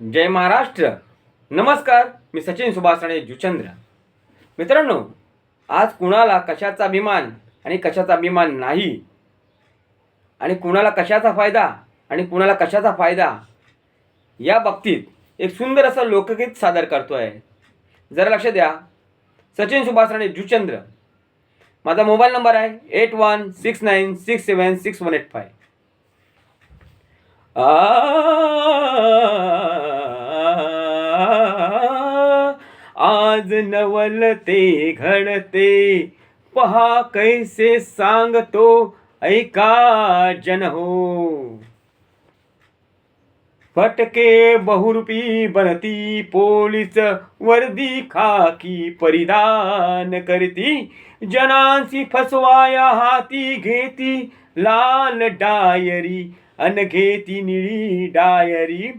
जय महाराष्ट्र. नमस्कार मी सचिन सुभाष राणे जुचंद्र. मित्रांनो आज कुणाला कशाचा अभिमान आणि कशाचा अभिमान नाही? आणि कुणाला कशाचा फायदा आणि कुणाला कशाचा फायदा? या बाबतीत एक सुंदर असं लोकगीत सादर करतो आहे जरा लक्ष द्या. सचिन सुभाष राणे जुचंद्र. माझा मोबाईल नंबर आहे eight one six nine six seven six one eight five आज नवल ते घडते. पहा कैसे सांगतो ऐका जन हो. फटके बहुरूपी बनती पोलीस वर्दी खाकी परिधान करती. जनांची फसवाया हाती घेती लाल डायरी अन घेती निळी डायरी.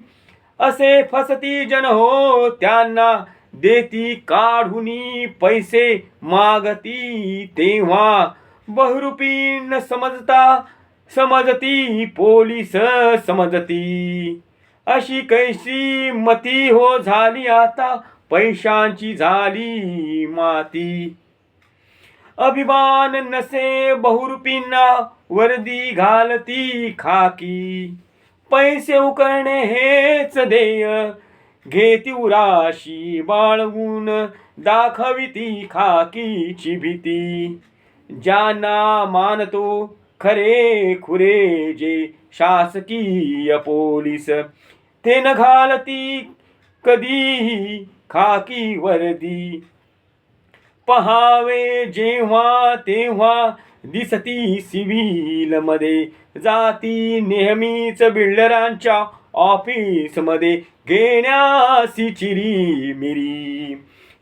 असे फसती जन हो त्यांना देती काढूनी पैसे मागती तेव्हा बहुरूपी न समजता समजती पोलीस समजती. अशी कैसी मती हो झाली आता पैशांची झाली माती. अभिमान नसे बहुरूपींना वर्दी घालती खाकी. पैसे उकळणे हेच देय घेती उराशी बाळगून दाखविती खाकीची भीती. ज्यांना मानतो खरे खुरे जे शासकीय पोलीस ते न घालती कधीही खाकी वर्दी पहावे जेव्हा तेव्हा दिसती सिव्हिलमध्ये जाती नेहमीच बिल्डरांच्या ऑफिसमध्ये घेण्यासी चिरी मिरी.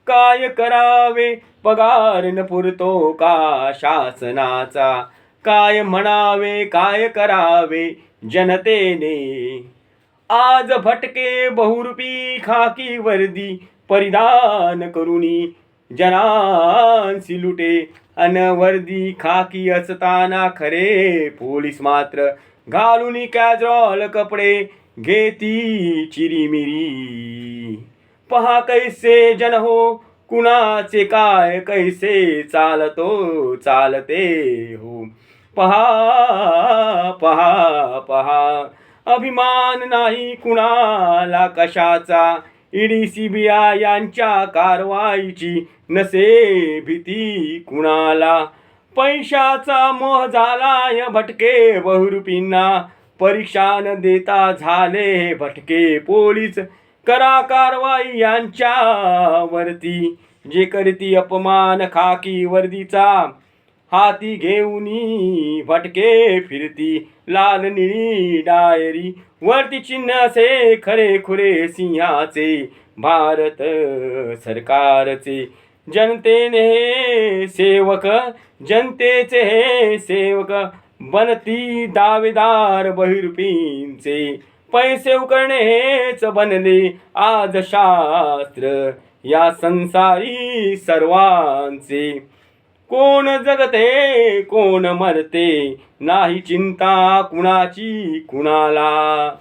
काय करावे? पगार न पुरतो का शासनाचा? काय म्हणावे? काय करावे? जनतेने. आज भटके बहुरूपी खाकी वर्दी परिधान करुणी जनांसी लुटे अन वर्दी खाकी असताना खरे पोलीस मात्र. घालून कॅजरॉल कपडे घेती चिरीमिरी. पहा कैसे जन हो कुणाचे काय कैसे चालतो चालते हो. पहा पहा पहा अभिमान नाही कुणाला कशाचा. ईडी सीबीआय यांच्या कारवाईची नसे भीती कुणाला. पैशाचा मोह झालाय भटके बहुरूपींना. परीक्षा न देता झाले भटके पोलीस. करा कारवाई यांच्यावरती जे करती अपमान खाकी वर्दीचा हाती घेऊनी भटके फिरती. लाल निळी डायरी वरती चिन्ह असे खरे खुरे सिंहाचे. भारत सरकारचे. जनतेने हे सेवक जनतेचे हे सेवक बनती दावेदार बहिरुपींचे. पैसे उकळणे हेच बनले आज शास्त्र या संसारी सर्वांचे. कोण जगते कोण मरते नाही चिंता कुणाची कुणाला.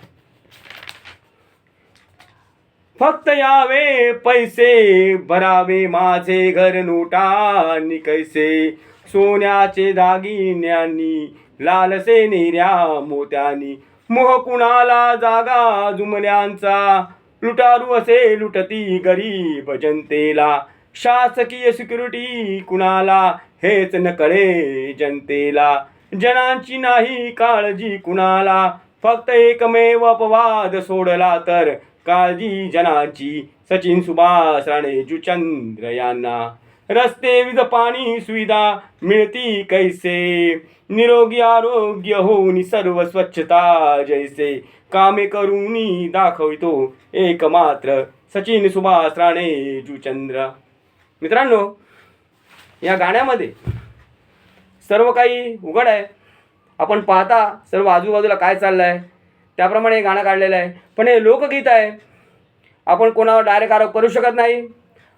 फक्त यावे पैसे भरावे माझे घर नोटा निकैसे सोन्याचे दागिन्यांनी लालसे नेऱ्या मोत्यांनी. मोह कुणाला जागा जुमल्यांचा? लुटारू असे लुटती गरीब जनतेला. शासकीय सिक्युरिटी कुणाला? हेच नकळे जनतेला. जनांची नाही काळजी कुणाला? फक्त एकमेव अपवाद सोडला तर. काळजी जनाची. सचिन सुभाष राणे जुचंद्र यांना. रस्ते विज पाणी सुविधा मिळती कैसे? निरोगी आरोग्य होऊन सर्व स्वच्छता जैसे. कामे करूनी दाखवितो एकमात्र सचिन सुभाष राणे जुचंद्र. मित्रांनो या गाण्यामध्ये सर्व काही उघड आहे. आपण पाहता सर्व आजूबाजूला काय चाललं आहे त्याप्रमाणे हे गाणं काढलेलं आहे. पण हे लोकगीत आहे. आपण कोणावर डायरेक्ट आरोप करू शकत नाही.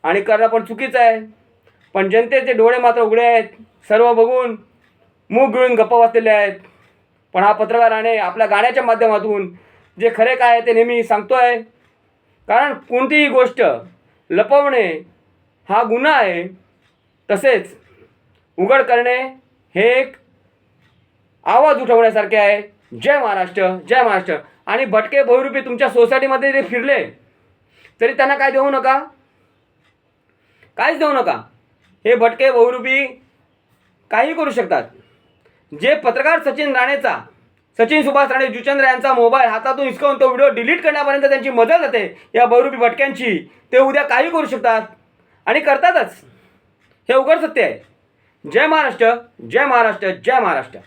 आणि करणं पण चुकीचं आहे. पण जनतेचे डोळे मात्र उघडे आहेत. सर्व बघून मूग गिळून गप्पा वाचलेले आहेत. पण हा पत्रकाराने आपल्या गाण्याच्या माध्यमातून जे खरे काय आहे ते नेहमी सांगतो आहे कारण कोणतीही गोष्ट लपवणे हा गुन्हा आहे. तसेच उघड करणे हे एक आवाज उठवण्यासारखे आहे. जय महाराष्ट्र जय महाराष्ट्र. आणि भटके बहुरूपी तुमच्या सोसायटीमध्ये जे फिरले. तरी त्यांना काय देऊ नका? काहीच देऊ नका. हे भटके बहुरूपी काही करू शकतात. जे पत्रकार सचिन राणेचा सचिन सुभाष राणे जुचंद्र यांचा मोबाईल हातातून हिसकावून तो व्हिडिओ डिलीट करण्यापर्यंत त्यांची मदत होते या बहुरूपी भटक्यांची ते उद्या काही करू शकतात. आणि करतातच. हे उघड सत्य आहे. जय महाराष्ट्र जय महाराष्ट्र जय महाराष्ट्र.